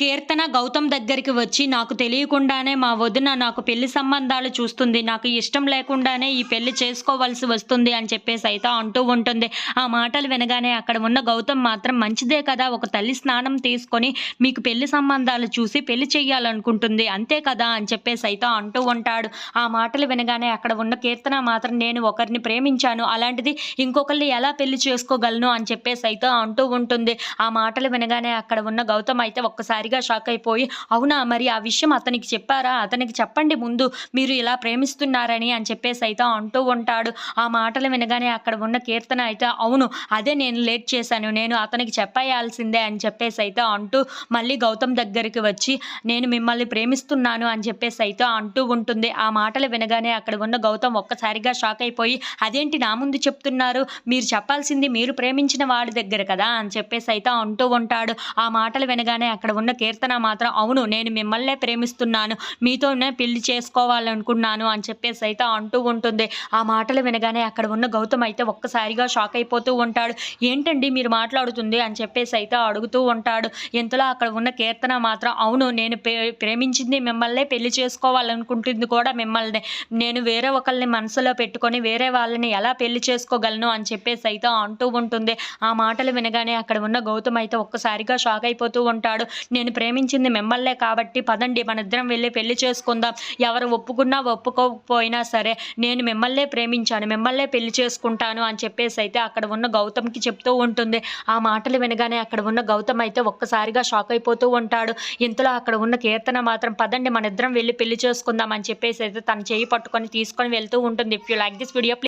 కీర్తన గౌతమ్ దగ్గరికి వచ్చి నాకు తెలియకుండానే మా వదిన నాకు పెళ్ళి సంబంధాలు చూస్తుంది. నాకు ఇష్టం లేకుండానే ఈ పెళ్ళి చేసుకోవాల్సి వస్తుంది అని చెప్పేసి అయితే అంటూ ఉంటుంది. ఆ మాటలు వినగానే అక్కడ ఉన్న గౌతమ్ మాత్రం మంచిదే కదా ఒక తల్లి స్నానం తీసుకొని మీకు పెళ్ళి సంబంధాలు చూసి పెళ్ళి చేయాలనుకుంటుంది అంతే కదా అని చెప్పేసి అయితే అంటూ ఉంటాడు. ఆ మాటలు వినగానే అక్కడ ఉన్న కీర్తన మాత్రం నేను ఒకరిని ప్రేమించాను. అలాంటిది ఇంకొకరిని ఎలా పెళ్ళి చేసుకోగలను? అని చెప్పేసి అయితే అంటూ ఉంటుంది. ఆ మాటలు వినగానే అక్కడ ఉన్న గౌతమ్ అయితే ఒక్కసారి ఒక్కసారిగా షాక్ అయిపోయి అవునా మరి ఆ విషయం అతనికి చెప్పారా? అతనికి చెప్పండి ముందు మీరు ఇలా ప్రేమిస్తున్నారని అని చెప్పేసి అయితే అంటూ ఉంటాడు. ఆ మాటలు వినగానే అక్కడ ఉన్న కీర్తన అయితే అవును అదే నేను లేట్ చేశాను నేను అతనికి చెప్పేయాల్సిందే అని చెప్పేసి అయితే అంటూ మళ్ళీ గౌతమ్ దగ్గరికి వచ్చి నేను మిమ్మల్ని ప్రేమిస్తున్నాను అని చెప్పేసి అయితే అంటూ ఉంటుంది. ఆ మాటలు వినగానే అక్కడ ఉన్న గౌతమ్ ఒక్కసారిగా షాక్ అయిపోయి అదేంటి నా ముందు చెప్తున్నారు? మీరు చెప్పాల్సింది మీరు ప్రేమించిన వాడి దగ్గర కదా అని చెప్పేసి అయితే అంటూ ఉంటాడు. ఆ మాటలు వినగానే అక్కడ ఉన్న కీర్తన మాత్రం అవును నేను మిమ్మల్నే ప్రేమిస్తున్నాను మీతోనే పెళ్ళి చేసుకోవాలనుకున్నాను అని చెప్పేసి అయితే అంటూ ఉంటుంది. ఆ మాటలు వినగానే అక్కడ ఉన్న గౌతమ్ అయితే ఒక్కసారిగా షాక్ అయిపోతూ ఉంటాడు. ఏంటండి మీరు మాట్లాడుతుంది? అని చెప్పేసి అయితే అడుగుతూ ఉంటాడు. ఇంతలో అక్కడ ఉన్న కీర్తన మాత్రం అవును నేను ప్రే- ప్రేమించింది మిమ్మల్నే పెళ్ళి చేసుకోవాలనుకుంటుంది కూడా మిమ్మల్ని. నేను వేరే ఒకరిని మనసులో పెట్టుకొని వేరే వాళ్ళని ఎలా పెళ్ళి చేసుకోగలను? అని చెప్పేసి అయితే అంటూ ఉంటుంది. ఆ మాటలు వినగానే అక్కడ ఉన్న గౌతమ్ అయితే ఒక్కసారిగా షాక్ అయిపోతూ ఉంటాడు. నేను ప్రేమించింది మిమ్మల్నే కాబట్టి పదండి మన ఇద్దరం వెళ్ళి పెళ్ళి చేసుకుందాం. ఎవరు ఒప్పుకున్నా ఒప్పుకోకపోయినా సరే నేను మిమ్మల్నే ప్రేమించాను మిమ్మల్నే పెళ్ళి చేసుకుంటాను అని చెప్పేసి అయితే అక్కడ ఉన్న గౌతమ్కి చెప్తూ ఉంటుంది. ఆ మాటలు వినగానే అక్కడ ఉన్న గౌతమ్ అయితే ఒక్కసారిగా షాక్ అయిపోతూ ఉంటాడు. ఇంతలో అక్కడ ఉన్న కీర్తన మాత్రం పదండి మన ఇద్దరం వెళ్ళి పెళ్ళి చేసుకుందాం అని చెప్పేసి అయితే తన చేయి పట్టుకొని తీసుకొని వెళ్తూ ఉంటుంది. If you like this video